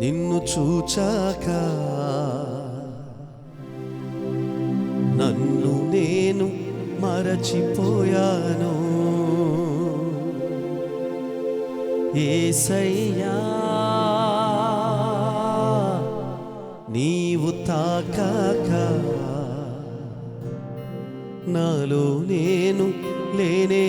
నిన్ను చూచాక నన్ను నేను మరచిపోయాను. ఏసయ్యా నీవు తాకాక నాలో నేను లేనే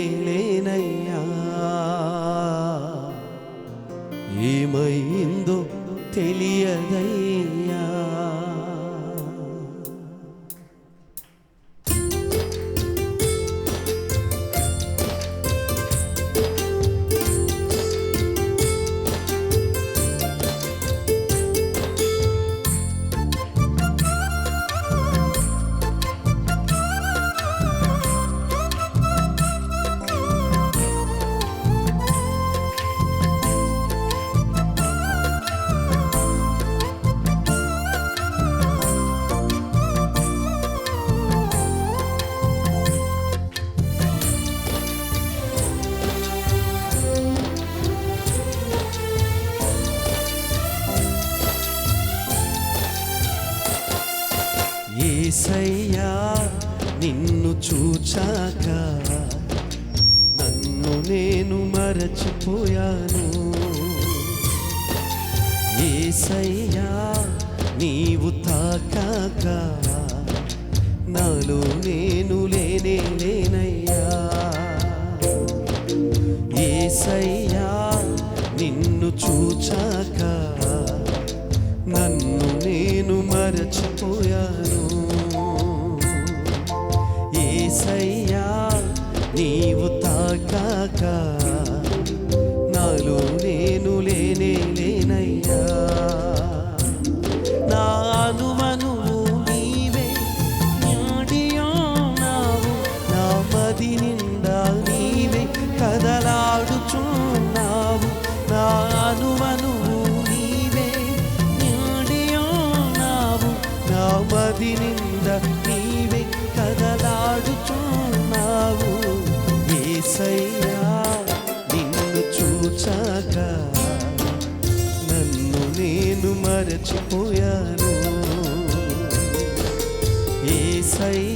ఏసయ్యా నిన్ను చూచాక నన్ను నేను మరచిపోయాను. ఏసయ్యా నీవు తాకాక నాలో నేను లేనే లేనయ్యా. ఏసయ్యా నిన్ను చూచాక ఏసయ్యా నిన్ను చూచాక నన్ను నేను మరచిపోయాను. ఏసయ్యా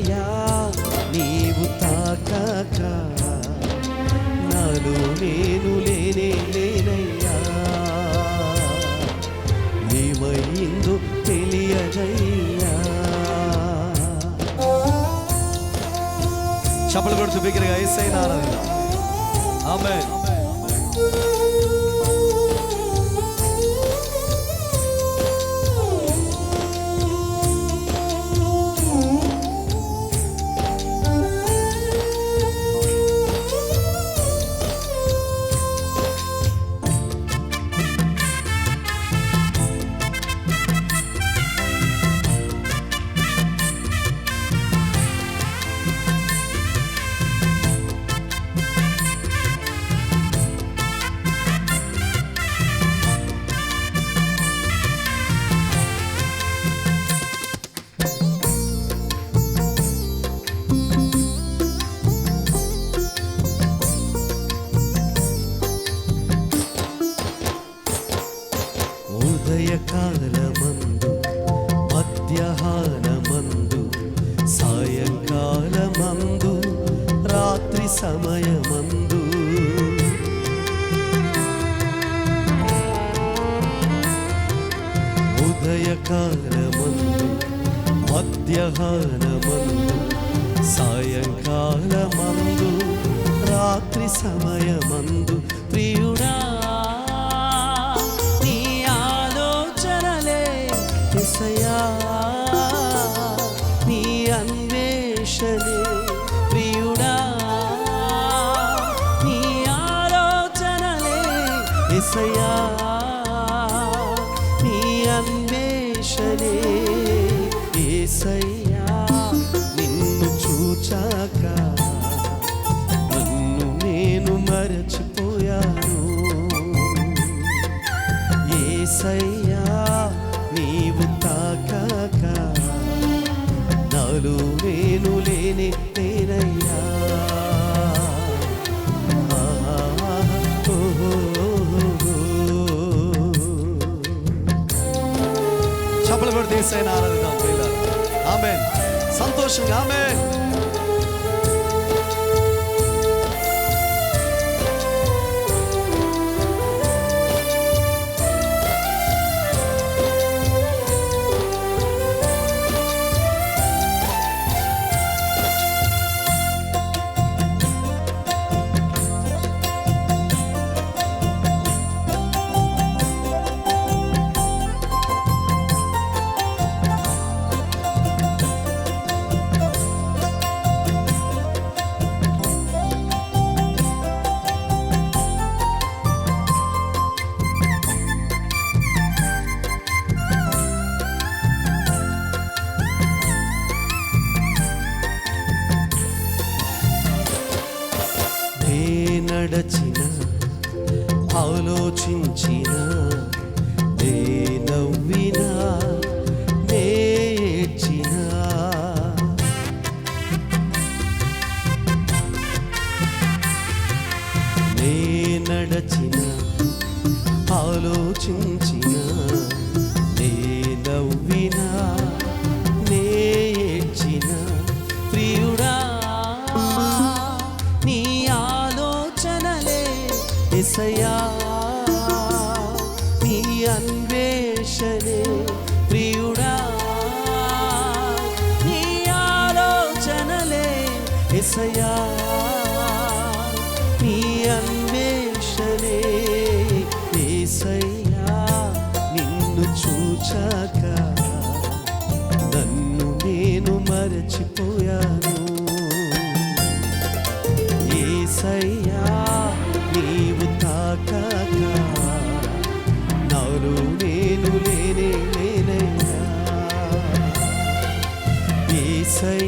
டிசைன் ஆனதுதான் ஆமாம் సమయమందు. ఉదయకాలమందు మధ్యాహ్నమందు సాయంకాలమందు రాత్రి సమయమందు. ఏసయ్యా నీవు తాకాక. నాలో నేను లేని నేనయ్యా. చప్పలు పడితే ఏసైనా ఆరాధిద్దాం ఆమె సంతోషంగా ఆమె నే నడచిన ఆలోచించిన నే నవ్విన నే నే నడచిన ఆలోచించిన అన్వేషణే ప్రియుడా. నీ ఆలోచనలే ఎసయా నీ అన్వేషణే ఏసయ్యా. నిన్ను చూచాక నన్ను నేను మరచిపో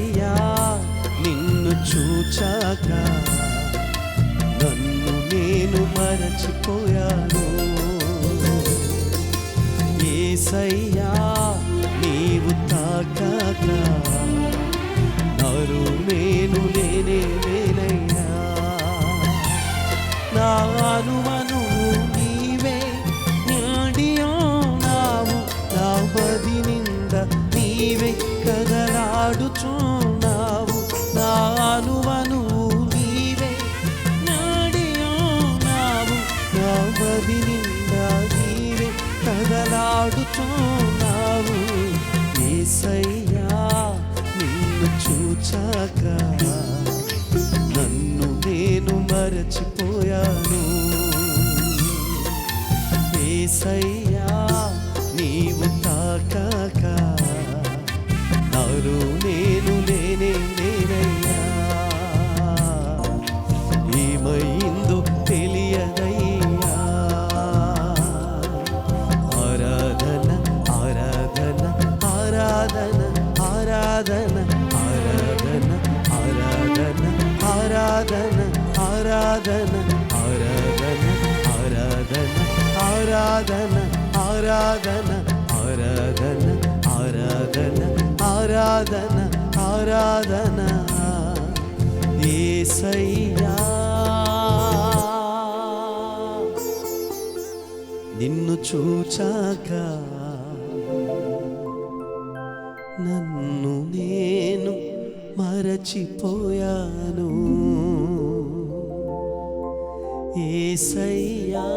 ఏసయ్యా నిన్ను చూచాక నన్ను నేను మరచిపోయాను. ఏసయ్యా నీవు తాకాక నరు నేను లేనే లేనయ్యా గది నిండా నీవే కదలాడుతున్నావు ఏసయ్యా నిన్ను చూచాక నన్ను నేను మరచిపోయాను. ఏసయ్యా ఆరాధన ఆరాధన ఆరాధన ఆరాధన ఆరాధన ఆరాధన ఆరాధన ఆరాధన ఆరాధన ఆరాధన ఆరాధన ఆరాధన ఆరాధన ఏసయ్యా నిన్ను చూచాక నన్ను నేను మరచిపోయాను. ఏసయ్యా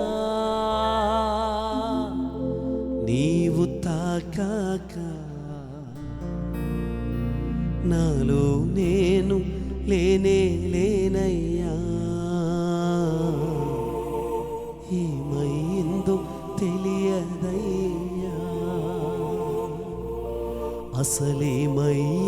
నీ ఆశలేమయ్యా